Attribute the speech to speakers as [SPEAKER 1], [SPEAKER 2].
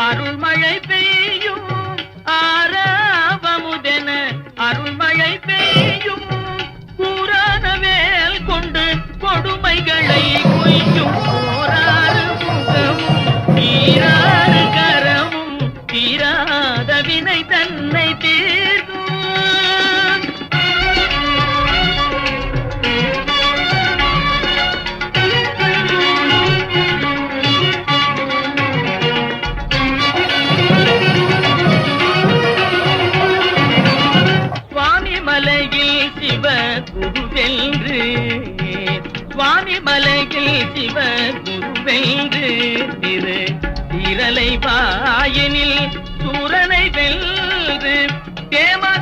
[SPEAKER 1] அருள்மழை பெய்யும். ஆராவமுதென அருள்மழை பெய்யும். கூறான வேல் கொண்டு கொடுமைகளை கொய்யும் போராறு முகமும் தீராறு கரமும் தீராத வினை தன்னை தீர்க்கும். சுவாமி மலையில் சிவ குருவென்று. சுவாமி மலையில் சிவ குருவென்று. திரு திரலை பாயனில் சூரனை வென்று. தேமா